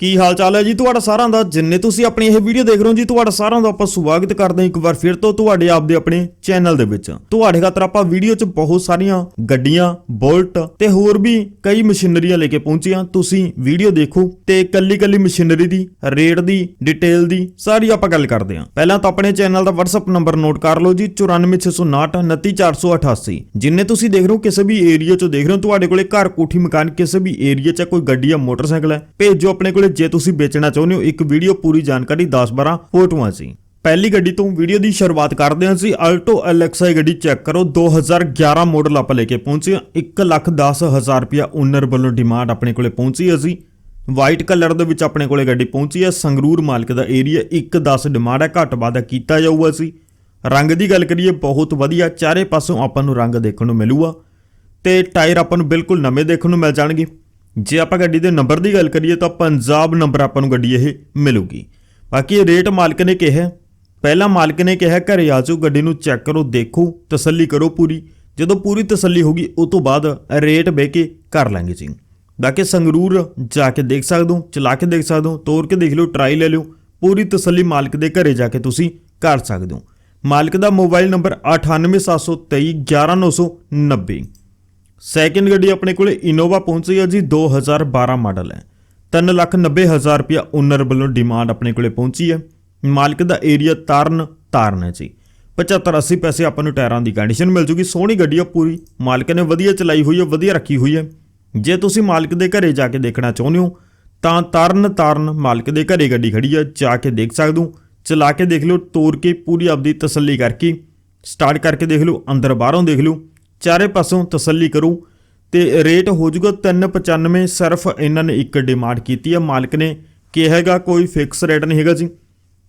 ਕੀ ਹਾਲ ਚਾਲ ਹੈ ਜੀ ਤੁਹਾਡਾ ਸਾਰਿਆਂ ਦਾ? ਜਿੰਨੇ ਤੁਸੀਂ ਆਪਣੀ ਇਹ ਵੀਡੀਓ ਦੇਖ ਰਹੇ ਹੋ ਜੀ, ਤੁਹਾਡਾ ਸਾਰਿਆਂ ਦਾ ਆਪਾਂ ਸਵਾਗਤ ਕਰਦੇ ਹਾਂ ਇੱਕ ਵਾਰ ਫਿਰ ਤੋਂ ਤੁਹਾਡੇ ਆਪ ਦੇ ਆਪਣੇ ਚੈਨਲ ਦੇ ਵਿੱਚ। ਤੁਹਾਡੇ ਖਾਤਰ ਆਪਾਂ ਵੀਡੀਓ 'ਚ ਬਹੁਤ ਸਾਰੀਆਂ ਗੱਡੀਆਂ, ਬੁਲਟ ਤੇ ਹੋਰ ਵੀ ਕਈ ਮਸ਼ੀਨਰੀਆਂ ਲੈ ਕੇ ਪਹੁੰਚੀਆਂ ਤੁਸੀਂ ਵੀਡੀਓ ਦੇਖੋ ਤੇ ਕੱਲੀ ਕੱਲੀ ਮਸ਼ੀਨਰੀ ਦੀ, ਰੇਟ ਦੀ ਡਿਟੇਲ ਦੀ ਸਾਰੀ ਆਪਾਂ ਗੱਲ ਕਰਦੇ ਹਾਂ। ਪਹਿਲਾਂ ਤਾਂ ਆਪਣੇ ਚੈਨਲ ਦਾ WhatsApp ਨੰਬਰ ਨੋਟ ਕਰ ਲਓ ਜੀ 94659 29488 ਜਿੰਨੇ ਤੁਸੀਂ ਦੇਖ ਰਹੇ ਹੋ, ਕਿਸੇ ਵੀ ਏਰੀਆ ਚੋਂ ਦੇਖ ਰਹੇ ਹੋ, ਤੁਹਾਡੇ ਕੋਲੇ ਘਰ, ਕੋਠੀ, ਮਕਾਨ, ਕਿਸੇ ਵੀ ਏਰੀਆ 'ਚ ਕੋਈ ਗੱਡੀ ਜਾਂ ਮੋਟਰਸਾਈਕਲ ਹੈ, ਭੇਜੋ ਆਪਣੇ ਕੋਲੇ ਜੇ ਤੁਸੀਂ ਵੇਚਣਾ ਚਾਹੁੰਦੇ ਹੋ, ਇੱਕ ਵੀਡੀਓ ਪੂਰੀ ਜਾਣਕਾਰੀ 10-12 ਫੋਟੋਆਂ ਸੀ ਪਹਿਲੀ ਗੱਡੀ ਤੋਂ ਵੀਡੀਓ ਦੀ ਸ਼ੁਰੂਆਤ ਕਰਦੇ ਹਾਂ ਅਸੀਂ। ਆਲਟੋ ਐਲਐਕਸਆਈ ਗੱਡੀ ਚੈੱਕ ਕਰੋ। 2011 ਮਾਡਲ ਆਪਾਂ ਲੈ ਕੇ ਪਹੁੰਚੇ ਹਾਂ। 110000 ਰੁਪਿਆ ਓਨਰ ਵੱਲੋਂ ਡਿਮਾਂਡ ਆਪਣੇ ਕੋਲੇ ਪਹੁੰਚੀ ਅਸੀਂ ਵਾਈਟ ਕਲਰ ਦੇ ਵਿੱਚ ਆਪਣੇ ਕੋਲੇ ਗੱਡੀ ਪਹੁੰਚੀ ਹੈ। ਸੰਗਰੂਰ ਮਾਲਕ ਦਾ ਏਰੀਆ 110 ਡਿਮਾਂਡ ਹੈ। ਘੱਟ ਵਾਧਾ ਕੀਤਾ ਜਾਊਗਾ ਸੀ ਰੰਗ ਦੀ ਗੱਲ ਕਰੀਏ, ਬਹੁਤ ਵਧੀਆ। ਚਾਰੇ ਪਾਸੋਂ ਆਪਾਂ ਨੂੰ ਰੰਗ ਦੇਖਣ ਨੂੰ ਮਿਲੂਗਾ। ਤੇ ਟਾਇਰ ਆਪਾਂ ਨੂੰ ਬਿਲਕੁਲ ਨਵੇਂ ਦੇਖਣ ਨੂੰ ਮਿਲ ਜਾਣਗੇ। ਜੇ ਆਪਾਂ ਗੱਡੀ ਦੇ ਨੰਬਰ ਦੀ ਗੱਲ ਕਰੀਏ ਤਾਂ ਪੰਜਾਬ ਨੰਬਰ ਆਪਾਂ ਨੂੰ ਗੱਡੀ ਇਹ ਮਿਲੂਗੀ। ਬਾਕੀ ਇਹ ਰੇਟ ਮਾਲਕ ਨੇ ਕਿਹਾ ਪਹਿਲਾਂ ਮਾਲਕ ਨੇ ਕਿਹਾ ਘਰੇ ਆ ਜਾਓ, ਗੱਡੀ ਨੂੰ ਚੈੱਕ ਕਰੋ, ਦੇਖੋ, ਤਸੱਲੀ ਕਰੋ ਪੂਰੀ। ਜਦੋਂ ਪੂਰੀ ਤਸੱਲੀ ਹੋਗੀ ਉਸ ਤੋਂ ਬਾਅਦ ਰੇਟ ਬਹਿ ਕੇ ਕਰ ਲਾਂਗੇ ਜੀ। ਬਾਕੀ ਸੰਗਰੂਰ ਜਾ ਕੇ ਦੇਖ ਸਕਦੇ ਹੋ, ਚਲਾ ਕੇ ਦੇਖ ਸਕਦੇ ਹੋ, ਤੋਰ ਕੇ ਦੇਖ ਲਿਓ ਟਰਾਈ ਲੈ ਲਿਓ। ਪੂਰੀ ਤਸੱਲੀ ਮਾਲਕ ਦੇ ਘਰੇ ਜਾ ਕੇ ਤੁਸੀਂ ਕਰ ਸਕਦੇ ਹੋ। ਮਾਲਕ ਦਾ ਮੋਬਾਈਲ ਨੰਬਰ 9873211990 ਸੈਕਿੰਡ ਗੱਡੀ ਆਪਣੇ ਕੋਲ ਇਨੋਵਾ ਪਹੁੰਚੀ ਹੈ ਜੀ 2012 ਮਾਡਲ ਹੈ। 390000 ਰੁਪਇਆ ਓਨਰ ਵੱਲੋਂ ਡਿਮਾਂਡ ਆਪਣੇ ਕੋਲੇ ਪਹੁੰਚੀ ਹੈ। ਮਾਲਕ ਦਾ ਏਰੀਆ ਤਾਰਨ ਤਾਰਨ ਹੈ ਜੀ। 75 80 ਪੈਸੇ ਆਪਾਂ ਨੂੰ ਟਾਇਰਾਂ ਦੀ ਕੰਡੀਸ਼ਨ ਮਿਲ ਜੂਗੀ। ਸੋਹਣੀ ਗੱਡੀ ਆ ਪੂਰੀ। ਮਾਲਕ ਨੇ ਵਧੀਆ ਚਲਾਈ ਹੋਈ ਹੈ, ਵਧੀਆ ਰੱਖੀ ਹੋਈ ਹੈ। ਜੇ ਤੁਸੀਂ ਮਾਲਕ ਦੇ ਘਰੇ ਜਾ ਕੇ ਦੇਖਣਾ ਚਾਹੁੰਦੇ ਹੋ, ਤਾਂ ਤਾਰਨ ਤਾਰਨ ਮਾਲਕ ਦੇ ਘਰੇ ਗੱਡੀ ਖੜੀ ਹੈ। ਜਾ ਕੇ ਦੇਖ ਸਕਦੇ ਹੋ। ਚਲਾ ਕੇ ਦੇਖ ਲਓ ਤੋੜ ਕੇ ਪੂਰੀ ਆਪਦੀ ਤਸੱਲੀ ਕਰਕੇ। ਸਟਾਰਟ ਕਰਕੇ ਦੇਖ ਲਓ, ਅੰਦਰ ਬਾਹਰੋਂ ਦੇਖ ਲਓ। ਚਾਰੇ ਪਾਸੋਂ ਤਸੱਲੀ ਕਰੋ ਤੇ ਰੇਟ ਹੋ ਜਾਊਗਾ 395 ਸਿਰਫ ਇਹਨਾਂ ਨੇ ਇੱਕ ਡਿਮਾਂਡ ਕੀਤੀ ਹੈ ਮਾਲਕ ਨੇ ਕਿਹਾ ਹੈਗਾ, ਕੋਈ ਫਿਕਸ ਰੇਟ ਨਹੀਂ ਹੈਗਾ ਜੀ।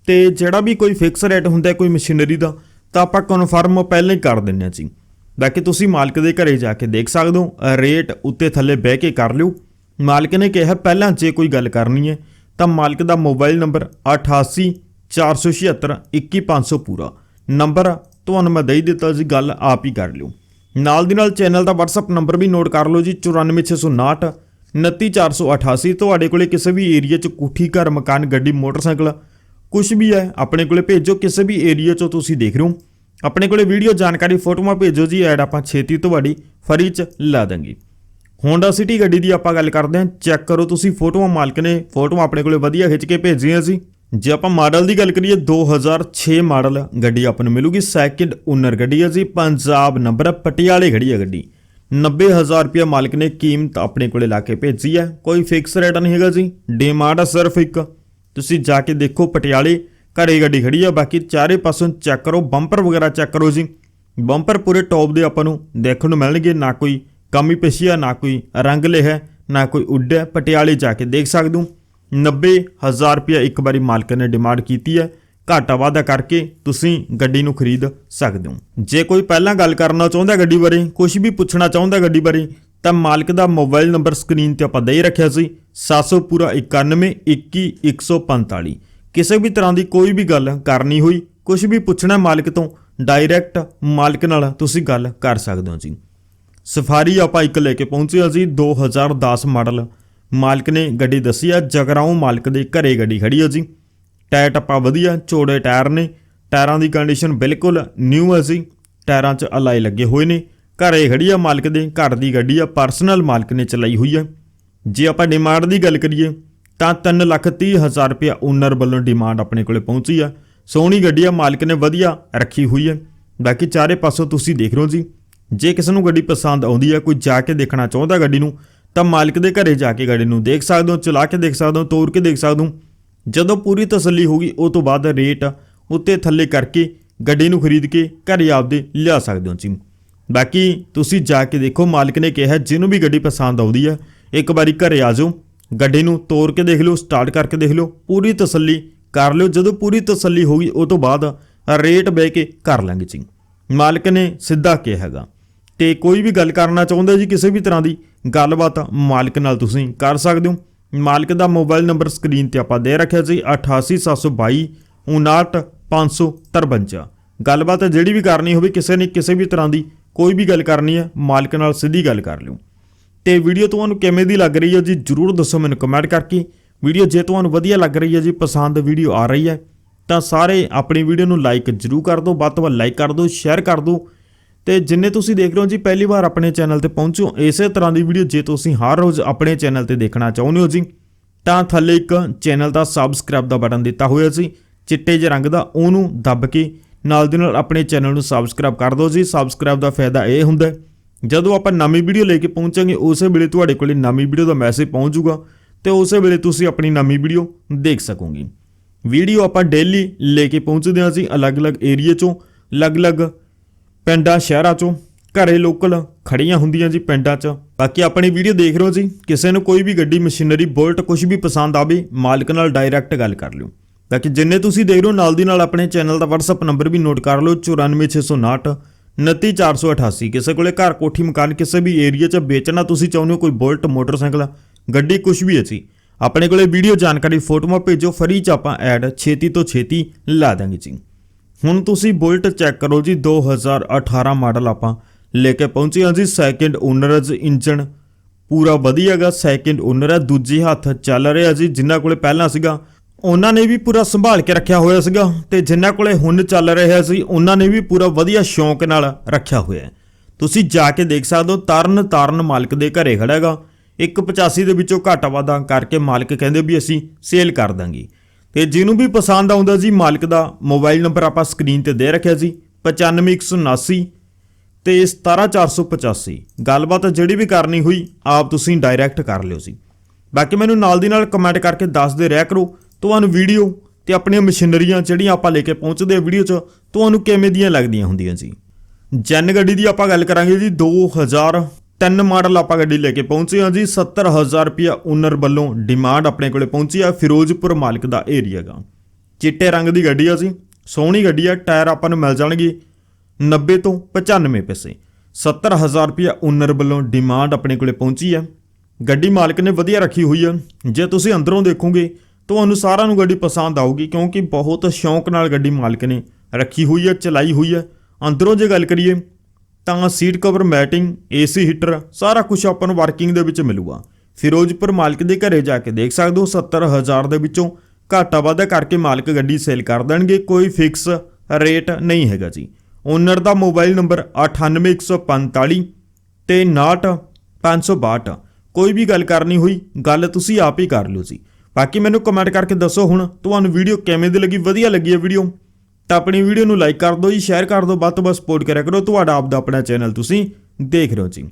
ਤੇ ਜਿਹੜਾ ਵੀ ਕੋਈ ਫਿਕਸ ਰੇਟ ਹੁੰਦਾ, ਕੋਈ ਮਸ਼ੀਨਰੀ ਦਾ, ਤਾਂ ਆਪਾਂ ਕਨਫਰਮ ਪਹਿਲਾਂ ਹੀ ਕਰ ਦਿੰਨੇ ਆ ਜੀ। ਬਾਕੀ ਤੁਸੀਂ ਮਾਲਕ ਦੇ ਘਰੇ ਜਾ ਕੇ ਦੇਖ ਸਕਦੇ ਹੋ, ਰੇਟ ਉੱਤੇ ਥੱਲੇ ਬਹਿ ਕੇ ਕਰ ਲਿਓ। ਮਾਲਕ ਨੇ ਕਿਹਾ, ਪਹਿਲਾਂ ਜੇ ਕੋਈ ਗੱਲ ਕਰਨੀ ਹੈ, ਤਾਂ ਮਾਲਕ ਦਾ ਮੋਬਾਈਲ ਨੰਬਰ 88 476 21500 ਪੂਰਾ। ਨੰਬਰ ਤੁਹਾਨੂੰ ਮੈਂ ਦੇ ਦਿੱਤਾ ਜੀ, ਗੱਲ ਆਪ ਹੀ ਕਰ ਲਿਓ। ਨਾਲ ਦੀ ਨਾਲ ਚੈਨਲ ਦਾ WhatsApp ਨੰਬਰ ਵੀ ਨੋਟ ਕਰ ਲਓ ਜੀ 94659 29488 ਤੁਹਾਡੇ ਕੋਲੇ ਕਿਸੇ ਵੀ ਏਰੀਆ 'ਚ ਕੋਠੀ, ਘਰ, ਮਕਾਨ, ਗੱਡੀ, ਮੋਟਰਸਾਈਕਲ ਕੁਝ ਵੀ ਹੈ, ਆਪਣੇ ਕੋਲੇ ਭੇਜੋ, ਕਿਸੇ ਵੀ ਏਰੀਆ 'ਚੋਂ ਤੁਸੀਂ ਦੇਖ ਰਹੇ ਹੋ। ਆਪਣੇ ਕੋਲੇ ਵੀਡੀਓ ਜਾਣਕਾਰੀ, ਫੋਟੋਆਂ ਭੇਜੋ ਜੀ, ਐਡ ਆਪਾਂ ਛੇਤੀ ਤੁਹਾਡੀ ਫਰੀ 'ਚ ਲਾ ਦਾਂਗੇ। ਹੋਂਡਾ ਸਿਟੀ ਗੱਡੀ ਦੀ ਆਪਾਂ ਗੱਲ ਕਰਦੇ ਹਾਂ, ਚੈੱਕ ਕਰੋ ਤੁਸੀਂ, ਫੋਟੋਆਂ ਮਾਲਕ ਨੇ, ਫੋਟੋਆਂ ਆਪਣੇ ਕੋਲੇ ਵਧੀਆ ਖਿੱਚ ਕੇ ਭੇਜੀਆਂ ਸੀ। ਜੇ ਆਪਾਂ ਮਾਡਲ ਦੀ ਗੱਲ ਕਰੀਏ 2006 ਮਾਡਲ ਗੱਡੀ ਆਪਾਂ ਨੂੰ ਮਿਲੂਗੀ। ਸੈਕਿੰਡ ਓਨਰ ਗੱਡੀ ਹੈ ਜੀ ਪੰਜਾਬ ਨੰਬਰ ਹੈ, ਪਟਿਆਲੇ ਖੜੀ ਹੈ ਗੱਡੀ। 90000 ਰੁਪਏ ਮਾਲਕ ਨੇ ਕੀਮਤ ਆਪਣੇ ਕੋਲੇ ਲਾ ਕੇ ਭੇਜੀ ਹੈ। ਕੋਈ ਫਿਕਸ ਰੇਟ ਨਹੀਂ ਹੈਗਾ ਜੀ ਡਿਮਾਂਡ ਹੈ ਸਿਰਫ ਇੱਕ। ਤੁਸੀਂ ਜਾ ਕੇ ਦੇਖੋ ਪਟਿਆਲੇ ਘਰੇ ਗੱਡੀ ਖੜੀ ਹੈ। ਬਾਕੀ ਚਾਰੇ ਪਾਸੋਂ ਚੈੱਕ ਕਰੋ ਬੰਪਰ ਵਗੈਰਾ ਚੈੱਕ ਕਰੋ ਜੀ। ਬੰਪਰ ਪੂਰੇ ਟੌਪ ਦੇ ਆਪਾਂ ਨੂੰ ਦੇਖਣ ਨੂੰ ਮਿਲਣਗੇ। ਨਾ ਕੋਈ ਕਮੀ ਪੇਸ਼ੀ ਹੈ ਨਾ ਕੋਈ ਰੰਗ ਲਿਆ ਨਾ ਕੋਈ ਉੱਡਿਆ ਪਟਿਆਲੇ ਜਾ ਕੇ ਦੇਖ ਸਕਦੇ ਹੋ। 90000 ਰੁਪਏ ਇੱਕ ਵਾਰੀ ਮਾਲਕ ਨੇ ਡਿਮਾਂਡ ਕੀਤੀ ਹੈ। ਘਾਟਾ ਵਾਧਾ ਕਰਕੇ ਤੁਸੀਂ ਗੱਡੀ ਨੂੰ ਖਰੀਦ ਸਕਦੇ ਹੋ। ਜੇ ਕੋਈ ਪਹਿਲਾਂ ਗੱਲ ਕਰਨਾ ਚਾਹੁੰਦਾ ਗੱਡੀ ਬਾਰੇ ਕੁਝ ਵੀ ਪੁੱਛਣਾ ਚਾਹੁੰਦਾ ਗੱਡੀ ਬਾਰੇ, ਤਾਂ ਮਾਲਕ ਦਾ ਮੋਬਾਈਲ ਨੰਬਰ ਸਕਰੀਨ ਤੇ ਆਪਾਂ ਦੇ ਹੀ ਰੱਖਿਆ ਸੀ 700 ਪੂਰਾ 91 21 145 ਕਿਸੇ ਵੀ ਤਰ੍ਹਾਂ ਦੀ ਕੋਈ ਵੀ ਗੱਲ ਕਰਨੀ ਹੋਈ ਕੁਝ ਵੀ ਪੁੱਛਣਾ ਮਾਲਕ ਤੋਂ ਡਾਇਰੈਕਟ ਮਾਲਕ ਨਾਲ ਤੁਸੀਂ ਗੱਲ ਕਰ ਸਕਦੇ ਹੋ ਜੀ। ਸਫਾਰੀ ਆਪਾਂ ਇੱਕ ਲੈ ਕੇ ਪਹੁੰਚੇ ਹਾਂ ਜੀ 2010 ਮਾਡਲ ਮਾਲਕ ਨੇ ਗੱਡੀ ਦੱਸੀ ਆ, ਜਗਰਾਉਂ ਮਾਲਕ ਦੇ ਘਰੇ ਗੱਡੀ ਖੜੀ ਹੈ ਜੀ। ਟਾਇਰ ਟੱਪਾ ਵਧੀਆ, ਚੋੜੇ ਟਾਇਰ ਨੇ। ਟਾਇਰਾਂ ਦੀ ਕੰਡੀਸ਼ਨ ਬਿਲਕੁਲ ਨਿਊ ਹੈ ਜੀ। ਟਾਇਰਾਂ 'ਚ ਅਲਾਈ ਲੱਗੇ ਹੋਏ ਨੇ। ਘਰੇ ਖੜੀ ਆ ਮਾਲਕ ਦੇ, ਘਰ ਦੀ ਗੱਡੀ ਆ ਪਰਸਨਲ ਮਾਲਕ ਨੇ ਚਲਾਈ ਹੋਈ ਆ। ਜੇ ਆਪਾਂ ਡਿਮਾਂਡ ਦੀ ਗੱਲ ਕਰੀਏ, ਤਾਂ 330000 ਰੁਪਏ ਓਨਰ ਵੱਲੋਂ ਡਿਮਾਂਡ ਆਪਣੇ ਕੋਲੇ ਪਹੁੰਚੀ ਆ। ਸੋਹਣੀ ਗੱਡੀ ਆ, ਮਾਲਕ ਨੇ ਵਧੀਆ ਰੱਖੀ ਹੋਈ ਹੈ ਬਾਕੀ ਚਾਰੇ ਪਾਸੋਂ ਤੁਸੀਂ ਦੇਖ ਰਹੇ ਹੋ ਜੀ। ਜੇ ਕਿਸੇ ਨੂੰ ਗੱਡੀ ਪਸੰਦ ਆਉਂਦੀ ਹੈ ਕੋਈ ਜਾ ਕੇ ਦੇਖਣਾ ਚਾਹੁੰਦਾ ਗੱਡੀ ਨੂੰ ਤਾਂ ਮਾਲਕ ਦੇ ਘਰੇ ਜਾ ਕੇ ਗੱਡੀ ਨੂੰ ਦੇਖ ਸਕਦੇ ਹੋ, ਚਲਾ ਕੇ ਦੇਖ ਸਕਦੇ ਹੋ, ਤੋੜ ਕੇ ਦੇਖ ਸਕਦੇ ਹੋ। ਜਦੋਂ ਪੂਰੀ ਤਸੱਲੀ ਹੋਗੀ ਉਹ ਤੋਂ ਬਾਅਦ ਰੇਟ ਉੱਤੇ ਥੱਲੇ ਕਰਕੇ ਗੱਡੀ ਨੂੰ ਖਰੀਦ ਕੇ ਘਰੇ ਆਪਦੇ ਲਿਆ ਸਕਦੇ ਹੋ ਜੀ। ਬਾਕੀ ਤੁਸੀਂ ਜਾ ਕੇ ਦੇਖੋ, ਮਾਲਕ ਨੇ ਕਿਹਾ, ਜਿਹਨੂੰ ਵੀ ਗੱਡੀ ਪਸੰਦ ਆਉਂਦੀ ਹੈ ਇੱਕ ਵਾਰੀ ਘਰੇ ਆ ਜਾਓ, ਗੱਡੀ ਨੂੰ ਤੋੜ ਕੇ ਦੇਖ ਲਿਓ ਸਟਾਰਟ ਕਰਕੇ ਦੇਖ ਲਿਓ, ਪੂਰੀ ਤਸੱਲੀ ਕਰ ਲਿਓ। ਜਦੋਂ ਪੂਰੀ ਤਸੱਲੀ ਹੋਗੀ ਉਹ ਤੋਂ ਬਾਅਦ ਰੇਟ ਬਹਿ ਕੇ ਕਰ ਲਾਂਗੇ ਜੀ। ਮਾਲਕ ਨੇ ਸਿੱਧਾ ਕਿਹਾ ਹੈਗਾ। ਤੇ ਕੋਈ ਵੀ ਗੱਲ ਕਰਨਾ ਚਾਹੁੰਦਾ ਜੀ ਕਿਸੇ ਵੀ ਤਰ੍ਹਾਂ ਦੀ, ਗੱਲਬਾਤ ਮਾਲਕ ਨਾਲ ਤੁਸੀਂ ਕਰ ਸਕਦੇ ਹੋ। ਮਾਲਕ ਦਾ ਮੋਬਾਈਲ ਨੰਬਰ ਸਕਰੀਨ ਤੇ ਆਪਾਂ ਦੇ ਰੱਖਿਆ ਸੀ 88722 553 ਗੱਲਬਾਤ ਜਿਹੜੀ ਵੀ ਕਰਨੀ ਹੋਵੇ, ਕਿਸੇ ਨੇ ਕਿਸੇ ਵੀ ਤਰ੍ਹਾਂ ਦੀ ਕੋਈ ਵੀ ਗੱਲ ਕਰਨੀ ਹੈ, ਮਾਲਕ ਨਾਲ ਸਿੱਧੀ ਗੱਲ ਕਰ ਲਿਓ। ਤੇ ਵੀਡੀਓ ਤੁਹਾਨੂੰ ਕਿਵੇਂ ਦੀ ਲੱਗ ਰਹੀ ਹੈ ਜੀ, ਜਰੂਰ ਦੱਸੋ ਮੈਨੂੰ ਕਮੈਂਟ ਕਰਕੇ। ਵੀਡੀਓ ਜੇ ਤੁਹਾਨੂੰ ਵਧੀਆ ਲੱਗ ਰਹੀ ਹੈ ਜੀ, ਪਸੰਦ ਵੀਡੀਓ ਆ ਰਹੀ ਹੈ, ਤਾਂ ਸਾਰੇ ਆਪਣੀ ਵੀਡੀਓ ਨੂੰ ਲਾਈਕ ਜਰੂਰ ਕਰ ਦਿਓ, ਵੱਧ ਤੋਂ ਵੱਧ ਲਾਈਕ ਕਰ ਦਿਓ ਸ਼ੇਅਰ ਕਰ ਦਿਓ। ਤੇ ਜਿੰਨੇ ਤੁਸੀਂ ਦੇਖ ਰਹੇ ਹੋ ਜੀ, ਪਹਿਲੀ ਵਾਰ ਆਪਣੇ ਚੈਨਲ ਤੇ ਪਹੁੰਚੋ ਇਸੇ ਤਰ੍ਹਾਂ ਦੀ ਵੀਡੀਓ ਜੇ ਤੁਸੀਂ ਹਰ ਰੋਜ਼ ਆਪਣੇ ਚੈਨਲ ਤੇ ਦੇਖਣਾ ਚਾਹੁੰਦੇ ਹੋ ਜੀ, ਤਾਂ ਥੱਲੇ ਇੱਕ ਚੈਨਲ ਦਾ ਸਬਸਕ੍ਰਾਈਬ ਦਾ ਬਟਨ ਦਿੱਤਾ ਹੋਇਆ ਸੀ, ਚਿੱਟੇ ਜਿਹੇ ਰੰਗ ਦਾ, ਉਹਨੂੰ ਦੱਬ ਕੇ ਨਾਲ ਦੀ ਨਾਲ ਆਪਣੇ ਚੈਨਲ ਨੂੰ ਸਬਸਕ੍ਰਾਈਬ ਕਰ ਦਿਓ ਜੀ। ਸਬਸਕ੍ਰਾਈਬ ਦਾ ਫਾਇਦਾ ਇਹ ਹੁੰਦਾ ਜਦੋਂ ਆਪਾਂ ਨਵੀਂ ਵੀਡੀਓ ਲੈ ਕੇ ਪਹੁੰਚਾਂਗੇ, ਉਸੇ ਵੇਲੇ ਤੁਹਾਡੇ ਕੋਲੇ ਨਵੀਂ ਵੀਡੀਓ ਦਾ ਮੈਸੇਜ ਪਹੁੰਚ ਜਾਊਗਾ ਤੇ ਉਸੇ ਵੇਲੇ ਤੁਸੀਂ ਆਪਣੀ ਨਵੀਂ ਵੀਡੀਓ ਦੇਖ ਸਕੋਗੇ। ਵੀਡੀਓ ਆਪਾਂ ਡੇਲੀ ਲੈ ਕੇ ਪਹੁੰਚਦੇ ਹਾਂ ਜੀ, ਅਲੱਗ-ਅਲੱਗ ਏਰੀਆ ਚੋਂ, ਅਲੱਗ-ਅਲੱਗ ਪਿੰਡਾਂ, ਸ਼ਹਿਰਾਂ ਚੋਂ ਘਰੇ ਲੋਕਲ ਖੜੀਆਂ ਹੁੰਦੀਆਂ ਜੀ ਪਿੰਡਾਂ 'ਚ। ਬਾਕੀ ਆਪਣੀ ਵੀਡੀਓ ਦੇਖ ਰਹੇ ਹੋ ਜੀ, ਕਿਸੇ ਨੂੰ ਕੋਈ ਵੀ ਗੱਡੀ, ਮਸ਼ੀਨਰੀ, ਬੁਲਟ ਕੁਝ ਵੀ ਪਸੰਦ ਆਵੇ, ਮਾਲਕ ਨਾਲ ਡਾਇਰੈਕਟ ਗੱਲ ਕਰ ਲਿਓ। ਬਾਕੀ ਜਿੰਨੇ ਤੁਸੀਂ ਦੇਖ ਰਹੇ ਹੋ, ਨਾਲ ਦੀ ਨਾਲ ਆਪਣੇ ਚੈਨਲ ਦਾ WhatsApp ਨੰਬਰ ਵੀ ਨੋਟ ਕਰ ਲਓ 94659 29488 ਕਿਸੇ ਕੋਲੇ ਘਰ, ਕੋਠੀ, ਮਕਾਨ, ਕਿਸੇ ਵੀ ਏਰੀਆ 'ਚ ਵੇਚਣਾ ਤੁਸੀਂ ਚਾਹੁੰਦੇ ਹੋ, ਕੋਈ ਬੁਲਟ, ਮੋਟਰਸਾਈਕਲ, ਗੱਡੀ ਕੁਝ ਵੀ ਹੈ ਜੀ। ਆਪਣੇ ਕੋਲੇ ਵੀਡੀਓ ਜਾਣਕਾਰੀ, ਫੋਟੋਆਂ ਭੇਜੋ, ਫਰੀ 'ਚ ਆਪਾਂ ਐਡ ਛੇਤੀ ਤੋਂ ਛੇਤੀ ਲਾ ਦਾਂਗੇ ਜੀ। ਹੁਣ ਤੁਸੀਂ ਬੁਲਟ ਚੈੱਕ ਕਰੋ ਜੀ 2018 ਮਾਡਲ ਆਪਾਂ ਲੈ ਕੇ ਪਹੁੰਚੇ ਹਾਂ ਜੀ ਸੈਕਿੰਡ ਓਨਰ ਜ ਇੰਜਨ ਪੂਰਾ ਵਧੀਆਗਾ ਸੈਕਿੰਡ ਓਨਰ ਹੈ, ਦੂਜੇ ਹੱਥ ਚੱਲ ਰਿਹਾ ਜੀ, ਜਿਨ੍ਹਾਂ ਕੋਲੇ ਪਹਿਲਾਂ ਸੀਗਾ, ਉਹਨਾਂ ਨੇ ਵੀ ਪੂਰਾ ਸੰਭਾਲ ਕੇ ਰੱਖਿਆ ਹੋਇਆ ਸੀਗਾ ਤੇ ਜਿਨ੍ਹਾਂ ਕੋਲੇ ਹੁਣ ਚੱਲ ਰਿਹਾ ਸੀ, ਉਹਨਾਂ ਨੇ ਵੀ ਪੂਰਾ ਵਧੀਆ ਸ਼ੌਂਕ ਨਾਲ ਰੱਖਿਆ ਹੋਇਆ ਹੈ। ਤੁਸੀਂ ਜਾ ਕੇ ਦੇਖ ਸਕਦੇ ਹੋ ਤਰਨ ਤਾਰਨ ਮਾਲਕ ਦੇ ਘਰੇ ਖੜਾ ਹੈਗਾ। 185 ਦੇ ਵਿੱਚੋਂ ਘਾਟਾ ਵਾਧਾ ਕਰਕੇ ਮਾਲਕ ਕਹਿੰਦੇ ਵੀ ਅਸੀਂ ਸੇਲ ਕਰ ਦਾਂਗੇ। ਤੇ ਜਿਹਨੂੰ ਵੀ ਪਸੰਦ ਆਉਂਦਾ ਜੀ, ਮਾਲਕ ਦਾ ਮੋਬਾਈਲ ਨੰਬਰ ਆਪਾਂ ਸਕਰੀਨ ਤੇ ਦੇ ਰੱਖਿਆ ਜੀ 95179 ਤੇ 17485 ਗੱਲਬਾਤ ਜਿਹੜੀ ਵੀ ਕਰਨੀ ਹੋਈ, ਆਪ ਤੁਸੀਂ ਡਾਇਰੈਕਟ ਕਰ ਲਿਓ ਜੀ। ਬਾਕੀ ਮੈਨੂੰ ਨਾਲ ਦੀ ਨਾਲ ਕਮੈਂਟ ਕਰਕੇ ਦੱਸਦੇ ਰਹਿ ਕਰੋ, ਤੁਹਾਨੂੰ ਵੀਡੀਓ ਤੇ ਆਪਣੀਆਂ ਮਸ਼ੀਨਰੀਆਂ ਜਿਹੜੀਆਂ ਆਪਾਂ ਲੈ ਕੇ ਪਹੁੰਚਦੇ ਆ ਵੀਡੀਓ 'ਚ, ਤੁਹਾਨੂੰ ਕਿਵੇਂ ਦੀਆਂ ਲੱਗਦੀਆਂ ਹੁੰਦੀਆਂ ਜੀ। ਜੈਨ ਗੱਡੀ ਦੀ ਆਪਾਂ ਗੱਲ ਕਰਾਂਗੇ ਜੀ ਤਿੰਨ ਮਾਡਲ ਆਪਾਂ ਗੱਡੀ ਲੈ ਕੇ ਪਹੁੰਚੇ ਹਾਂ ਜੀ 70000 ਰੁਪਿਆ ਓਨਰ ਵੱਲੋਂ ਡਿਮਾਂਡ ਆਪਣੇ ਕੋਲੇ ਪਹੁੰਚੀ ਆ ਫਿਰੋਜ਼ਪੁਰ ਮਾਲਕ ਦਾ ਏਰੀਆਗਾ ਚਿੱਟੇ ਰੰਗ ਦੀ ਗੱਡੀ ਆ ਜੀ, ਸੋਹਣੀ ਗੱਡੀ ਆ, ਟਾਇਰ ਆਪਾਂ ਨੂੰ ਮਿਲ ਜਾਣਗੇ 90 ਤੋਂ 95 ਪੈਸੇ। 70000 ਰੁਪਿਆ ਓਨਰ ਵੱਲੋਂ ਡਿਮਾਂਡ ਆਪਣੇ ਕੋਲੇ ਪਹੁੰਚੀ ਆ। ਗੱਡੀ ਮਾਲਕ ਨੇ ਵਧੀਆ ਰੱਖੀ ਹੋਈ ਆ। ਜੇ ਤੁਸੀਂ ਅੰਦਰੋਂ ਦੇਖੋਗੇ, ਤੁਹਾਨੂੰ ਸਾਰਿਆਂ ਨੂੰ ਗੱਡੀ ਪਸੰਦ ਆਊਗੀ, ਕਿਉਂਕਿ ਬਹੁਤ ਸ਼ੌਂਕ ਨਾਲ ਗੱਡੀ ਮਾਲਕ ਨੇ ਰੱਖੀ ਹੋਈ ਆ, ਚਲਾਈ ਹੋਈ ਆ। ਅੰਦਰੋਂ ਜੇ ਗੱਲ ਕਰੀਏ ਤਾਂ seat cover, matting, AC, heater, ਸਾਰਾ ਕੁਝ ਆਪਾਂ ਨੂੰ ਵਰਕਿੰਗ ਦੇ ਵਿੱਚ ਮਿਲੂਗਾ। ਫਿਰੋਜ਼ਪੁਰ ਮਾਲਕ ਦੇ ਘਰੇ ਜਾ ਕੇ ਦੇਖ ਸਕਦੇ ਹੋ 70000 ਦੇ ਵਿੱਚੋਂ ਘਾਟਾ ਵਾਧਾ ਕਰਕੇ ਮਾਲਕ ਗੱਡੀ ਸੇਲ ਕਰ ਦੇਣਗੇ, ਕੋਈ ਫਿਕਸ ਰੇਟ ਨਹੀਂ ਹੈਗਾ ਜੀ। ਓਨਰ ਦਾ ਮੋਬਾਈਲ ਨੰਬਰ 98145 ਤੇ 69562 ਕੋਈ ਵੀ ਗੱਲ ਕਰਨੀ ਹੋਈ, ਗੱਲ ਤੁਸੀਂ ਆਪ ਹੀ ਕਰ ਲਿਓ ਜੀ। ਬਾਕੀ ਮੈਨੂੰ ਕਮੈਂਟ ਕਰਕੇ ਦੱਸੋ ਹੁਣ, ਤੁਹਾਨੂੰ ਵੀਡੀਓ ਕਿਵੇਂ ਦੀ ਲੱਗੀ? ਵਧੀਆ ਲੱਗੀ ਹੈ ਵੀਡੀਓ? ਤਾਂ ਆਪਣੀ ਵੀਡੀਓ ਨੂੰ ਲਾਈਕ ਕਰ ਦਿਓ ਜੀ ਸ਼ੇਅਰ ਕਰ ਦਿਓ, ਵੱਧ ਤੋਂ ਵੱਧ ਸਪੋਰਟ ਕਰਿਆ ਕਰੋ, ਤੁਹਾਡਾ ਆਪ ਦਾ ਆਪਣਾ ਚੈਨਲ ਤੁਸੀਂ ਦੇਖ ਰਹੇ ਹੋ ਜੀ।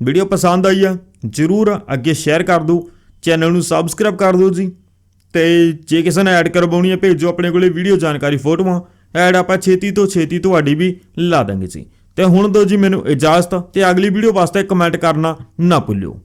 ਵੀਡੀਓ ਪਸੰਦ ਆਈ ਆ, ਜਰੂਰ ਅੱਗੇ ਸ਼ੇਅਰ ਕਰ ਦਿਓ ਚੈਨਲ ਨੂੰ ਸਬਸਕ੍ਰਾਈਬ ਕਰ ਦਿਓ ਜੀ। ਤੇ ਜੇ ਕਿਸੇ ਨੇ ਐਡ ਕਰਵਾਉਣੀ ਹੈ ਭੇਜੋ ਆਪਣੇ ਕੋਲੇ ਵੀਡੀਓ ਜਾਣਕਾਰੀ ਫੋਟੋਆਂ ਐਡ ਆਪਾਂ ਛੇਤੀ ਤੋਂ ਛੇਤੀ ਤੁਹਾਡੀ ਵੀ ਲਾ ਦਾਂਗੇ ਜੀ। ਤੇ ਹੁਣ ਦਿਓ ਜੀ ਮੈਨੂੰ ਇਜਾਜ਼ਤ, ਤੇ ਅਗਲੀ ਵੀਡੀਓ ਵਾਸਤੇ ਕਮੈਂਟ ਕਰਨਾ ਨਾ ਭੁੱਲਿਓ।